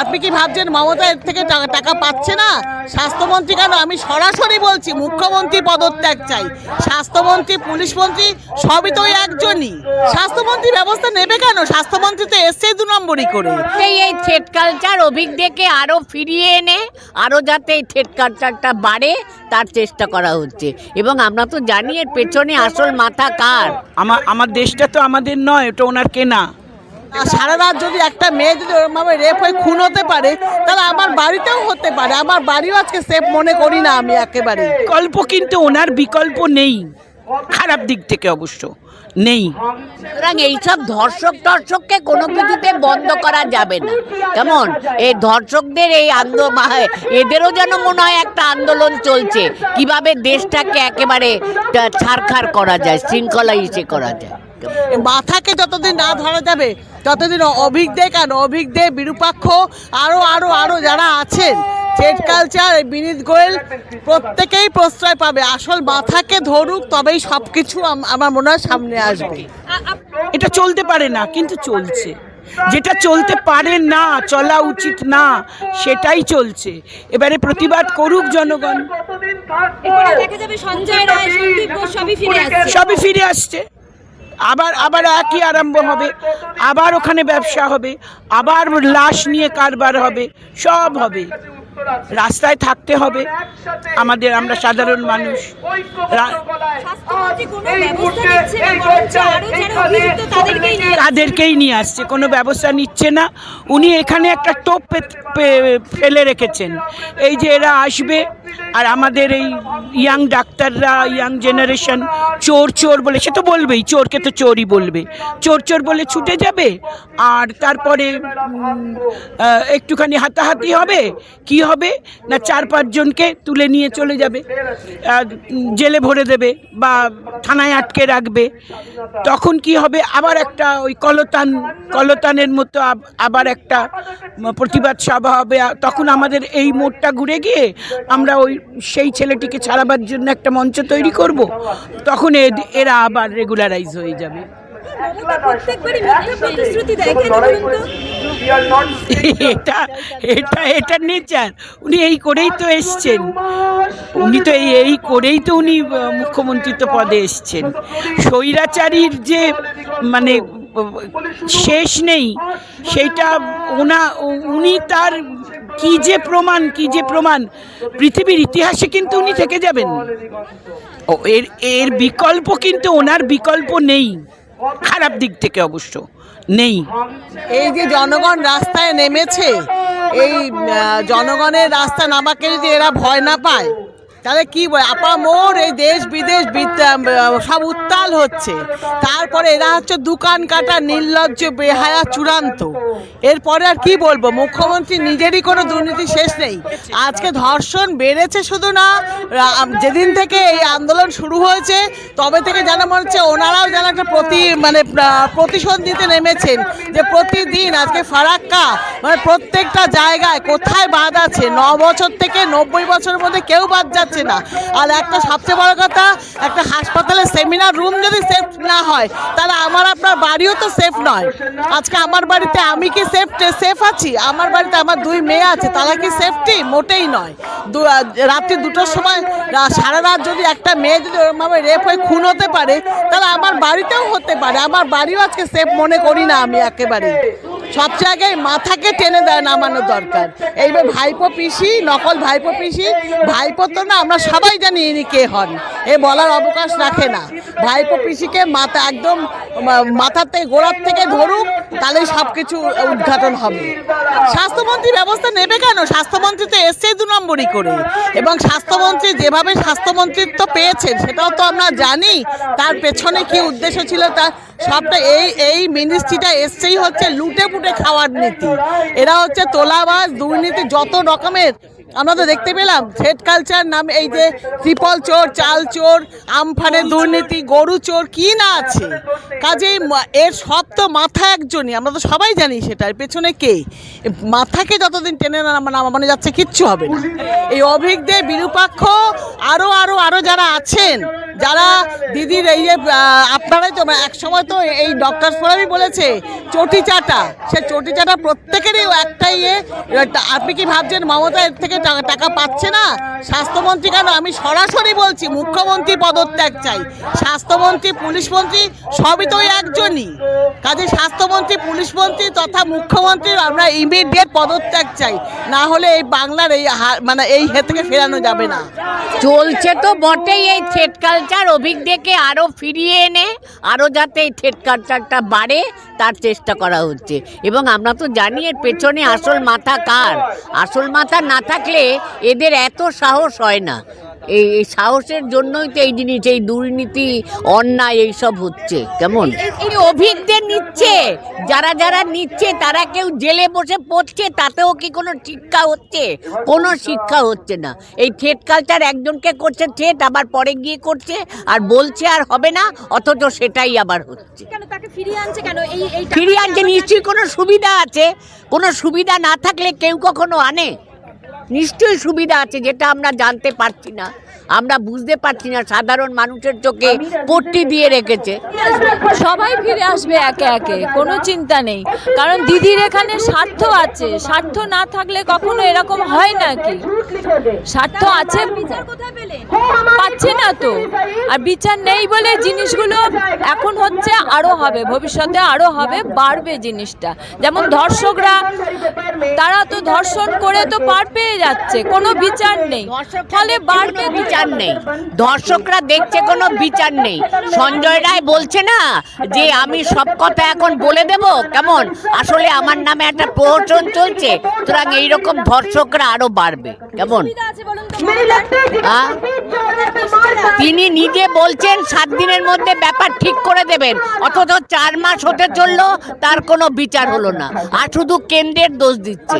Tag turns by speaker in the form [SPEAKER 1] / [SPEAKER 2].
[SPEAKER 1] আপনি কি ভাবছেন মমতা এর থেকে টাকা পাচ্ছে না? স্বাস্থ্যমন্ত্রী কেন? আমি সরাসরি বলছি মুখ্যমন্ত্রী পদত্যাগ চাই। স্বাস্থ্যমন্ত্রী পুলিশ মন্ত্রী সবই তো একজনই। স্বাস্থ্যমন্ত্রী ব্যবস্থা নেবে কেন? স্বাস্থ্যমন্ত্রী তো এসছেই দু নম্বরই করে।
[SPEAKER 2] সেই এই থ্রেড কালচার অভিজ্ঞকে আরও ফিরিয়ে এনে আরও যাতে এই থ্রেড কালচারটা বাড়ে তার চেষ্টা করা হচ্ছে। এবং আমরা তো জানি এর পেছনে আসল মাথা কার।
[SPEAKER 3] আমার আমার দেশটা তো আমাদের নয় ওটা ওনার কেনা।
[SPEAKER 1] সারা রাত যদি একটা মেয়ে যদি ওরমভাবে রেপ হয়ে খুন হতে পারে তাহলে আমার বাড়িতেও হতে পারে। আমার বাড়িও আজকে সেফ মনে করি না আমি একেবারে।
[SPEAKER 3] বিকল্প কিন্তু ওনার বিকল্প নেই। খারাপ দিক থেকে অবশ্য নেই।
[SPEAKER 2] সুতরাং এইসব ধর্ষক টর্ষককে কোনো কিছুতে বন্ধ করা যাবে না। কেমন? এই ধর্ষকদের এই আন্দোলন এদেরও যেন মনে হয় একটা আন্দোলন চলছে। কীভাবে দেশটাকে একেবারে ছারখার করা যায় শৃঙ্খলা ইসে করা যায়।
[SPEAKER 1] মাথাকে যতদিন না ধরা যাবে ততদিন অভিজ্ঞে কেন? অভিজ্ঞে বিরূপাক্ষ আরও আরও আরও যারা আছেন থ্রেড কালচার বিনীত গোয়েল প্রত্যেকেই প্রশ্রয় পাবে। আসল মাথাকে ধরুক তবেই সব কিছু আমার মনে হয় সামনে আসবে।
[SPEAKER 3] এটা চলতে পারে না কিন্তু চলছে। যেটা চলতে পারে না চলা উচিত না সেটাই চলছে। এবারে প্রতিবাদ করুক জনগণ।
[SPEAKER 4] এরপরে দেখা যাবে সঞ্জয় রায় সন্দীপ ঘোষ সবই ফিরে আসছে।
[SPEAKER 3] সবই ফিরে আসছে। আবার আবার একই আরম্ভ হবে, আবার ওখানে ব্যবসা হবে, আবার লাশ নিয়ে কারবার হবে, সব হবে। রাস্তায় থাকতে হবে। আমাদের আমরা সাধারণ মানুষ।
[SPEAKER 4] তাদেরকেই নিয়ে
[SPEAKER 3] আসছে। কোনো ব্যবস্থা নিচ্ছে না। উনি এখানে একটা টোপ ফেলে রেখেছেন। এই যে এরা আসবে আর আমাদের এই ইয়াং ডাক্তাররা ইয়াং জেনারেশন চোর চোর বলে সে তো বলবেই চোরকে তো চোরই বলবে। চোর চোর বলে ছুটে যাবে আর তারপরে একটুখানি হাতাহাতি হবে কি হবে? না চার পাঁচজনকে তুলে নিয়ে চলে যাবে? জেলে ভরে দেবে বা থানায় আটকে রাখবে? তখন কি হবে? আবার একটা ওই কলতান, কলতানের মতো আব- আবার একটা প্রতিবাদ সভা হবে। তখন আমাদের এই মোড়টা ঘুরে গিয়ে আমরা ওই সেই ছেলেটিকে ছাড়াবার জন্য একটা মঞ্চ তৈরি করব। তখন এরা আবার রেগুলারাইজ হয়ে যাবে।
[SPEAKER 4] প্রত্যেকবারই মিথ্যা প্রতিশ্রুতি দেয়। কেন
[SPEAKER 3] এটা এটা এটা নেচার। উনি এই করেই তো এসছেন। উনি তো এই এই করেই তো উনি মুখ্যমন্ত্রিত্ব পদে এসছেন। স্বৈরাচারীর যে মানে শেষ নেই সেইটা ওনা, উনি তার কি যে প্রমাণ, কি যে প্রমাণ? পৃথিবীর ইতিহাসে কিন্তু উনি থেকে যাবেন। ও, এর এর বিকল্প কিন্তু ওনার বিকল্প নেই। খারাপ দিক থেকে অবশ্য। নেই।
[SPEAKER 1] এই যে জনগণ রাস্তায় নেমেছে, এই জনগণের রাস্তা নামাকে যদি এরা ভয় না পায় তাহলে কি বলে আপা মোর এই দেশ বিদেশ বিদ- সব উত্তাল হচ্ছে। তারপরে এরা হচ্ছে দোকান কাটা, নির্লজ্জ, বেহায়া, চূড়ান্ত। এরপরে আর কি বলব, মুখ্যমন্ত্রী নিজেরই কোনো দুর্নীতি শেষ নেই। আজকে ধর্ষণ বেড়েছে শুধু না যেদিন থেকে এই আন্দোলন শুরু হয়েছে, তবে থেকে যেন মনে হচ্ছে ওনারাও যেন একটা প্রতি মানে প্রতিশোধ নিতে নেমেছেন, যে প্রতিদিন আজকে ফারাক্কা মানে প্রত্যেকটা জায়গায় কোথায় বাদ আছে ন বছর থেকে নব্বই বছরের মধ্যে কেউ বাদ যাচ্ছে না। আর একটা সবচেয়ে বড় কথা, একটা হাসপাতালে সেমিনার রুম যদি সেফ না হয়, তাহলে আমার আপনার বাড়িও তো সেফ নয়। আজকে আমার বাড়িতে আমি কি সেফ সেফ আছি? আমার বাড়িতে আমার দুই মেয়ে আছে, তারা কি সেফটি মোটেই নয়। রাত্রি দুটোর সময় সারা রাত যদি একটা মেয়ে যদি ওরমভাবে রেপ হয়ে খুন হতে পারে, তাহলে আমার বাড়িতেও হতে পারে। আমার বাড়িও আজকে সেফ মনে করি না আমি একেবারে সবচেয়ে আগে মাথাকে টেনে দেয় নামানো দরকার। এইবার ভাইপো পিসি, নকল ভাইপো পিসি, ভাইপো তো না, আমরা সবাই জানি ইনি কে হন। এ বলার অবকাশ রাখে না। ভাইপো পিসিকে মাথা একদম মাথার থেকে, গোড়ার থেকে ধরুক, তাহলেই সব কিছু উদ্ঘাটন হবে। স্বাস্থ্যমন্ত্রী ব্যবস্থা নেবে কেন? স্বাস্থ্যমন্ত্রী তো এসছে দু নম্বরই করে। এবং স্বাস্থ্যমন্ত্রী যেভাবে স্বাস্থ্যমন্ত্রিত্ব পেয়েছেন, সেটাও তো আমরা জানি। তার পেছনে কি উদ্দেশ্য ছিল তা সবটা এই এই মিনিস্ট্রিটা এসছেই হচ্ছে লুটে পুটে খাওয়ার নীতি। এরা হচ্ছে তোলাবাজ, দুর্নীতি, যত রকমের আমরা তো দেখতে পেলাম থ্রেড কালচার নাম এই যে ত্রিপল চোর, চাল চোর, আমফানের দুর্নীতি, গরু চোর, কি না আছে? কাজেই এর সব তো মাথা একজনই, আমরা তো সবাই জানি সেটা, এর পেছনে কে? মাথাকে যতদিন টেনে না মানে যাচ্ছে, কিচ্ছু হবে না। এই অভিজ্ঞদের বিরূপাক্ষ আরও আরও আরও যারা আছেন যারা দিদির এই যে আপনারাই তো এক সময় তো এই ডক্টর ফোরামই বলেছে, চটি চাটা। সে চটি চাটা প্রত্যেকেরই একটাই ইয়ে আপনি কি ভাবছেন, মমতা এর থেকে টাকা- পাচ্ছে না? স্বাস্থ্যমন্ত্রী কেন? আমি সরাসরি বলছি, মুখ্যমন্ত্রী পদত্যাগ চাই। স্বাস্থ্যমন্ত্রী পুলিশ মন্ত্রী সবই তো একজনই। কাজে স্বাস্থ্যমন্ত্রী পুলিশ মন্ত্রী তথা মুখ্যমন্ত্রীর আমরা ইমিডিয়েট পদত্যাগ চাই। না হলে এই বাংলার এই মানে এই হে থেকে ফেরানো যাবে না।
[SPEAKER 2] চলছে তো বটেই এই থ্রেড কালচার অভিজ্ঞকে আরও ফিরিয়ে এনে আরও যাতে এই থ্রেড কালচারটা বাড়ে, তার চেষ্টা করা হচ্ছে। এবং আমরা তো জানি এর পেছনে আসল মাথা কার। আসল মাথা না থাকলে এদের এত সাহস হয় না। এই এই সাহসের জন্যই তো এই জিনিস এই দুর্নীতি অন্যায় এইসব হচ্ছে। কেমন? এই অভিজ্ঞদের নিচ্ছে। যারা যারা নিচ্ছে তারা কেউ জেলে বসে পড়ছে তাতেও কি কোনো শিক্ষা হচ্ছে? কোনো শিক্ষা হচ্ছে না। এই থ্রেট কালচার একজনকে করছে থ্রেট আবার পরে গিয়ে করছে আর বলছে আর হবে না অথচ সেটাই আবার হচ্ছে।
[SPEAKER 4] কেন ফিরিয়ে আনছে কেন? এই এই
[SPEAKER 2] ফিরিয়ে আনছে নিশ্চয়ই কোনো সুবিধা আছে। কোনো সুবিধা না থাকলে কেউ কখনো আনে। নিশ্চয়ই সুবিধা আছে যেটা আমরা জানতে পারছি না। আমরা বুঝতে পারছি না সাধারণ মানুষের চোখে পট্টি দিয়ে রেখেছে।
[SPEAKER 5] সবাই ফিরে আসবে একে একে কোনো চিন্তা নেই। কারণ দিদির এখানে স্বার্থ আছে স্বার্থ না থাকলে কখনো এরকম হয় নাকি স্বার্থ আছে।
[SPEAKER 4] বিচার
[SPEAKER 5] পাচ্ছে না তো। আর বিচার নেই বলে জিনিসগুলো এখন হচ্ছে আরও হবে ভবিষ্যতে আরও হবে বাড়বে জিনিসটা। যেমন ধর্ষকরা তারা তো ধর্ষণ করে তো পার পেয়ে যাচ্ছে কোনো বিচার নেই। ফলে বাড়বে
[SPEAKER 2] কোনো বিচার নেই। দর্শকরা দেখছে কোনো বিচার নেই। সঞ্জয় রায় বলছে না যে আমি সব কথা এখন বলে দেব? কেমন? আসলে আমার নামে একটা প্রহসন চলছে, সুতরাং এইরকম ধর্ষকরা আরও বাড়বে। কেমন? তিনি নিজে বলছেন সাত দিনের মধ্যে ব্যাপার ঠিক করে দেবেন, অথচ চার মাস হতে চলল, তার কোনো বিচার হলো না। আর শুধু কেন্দ্রের দোষ দিচ্ছে।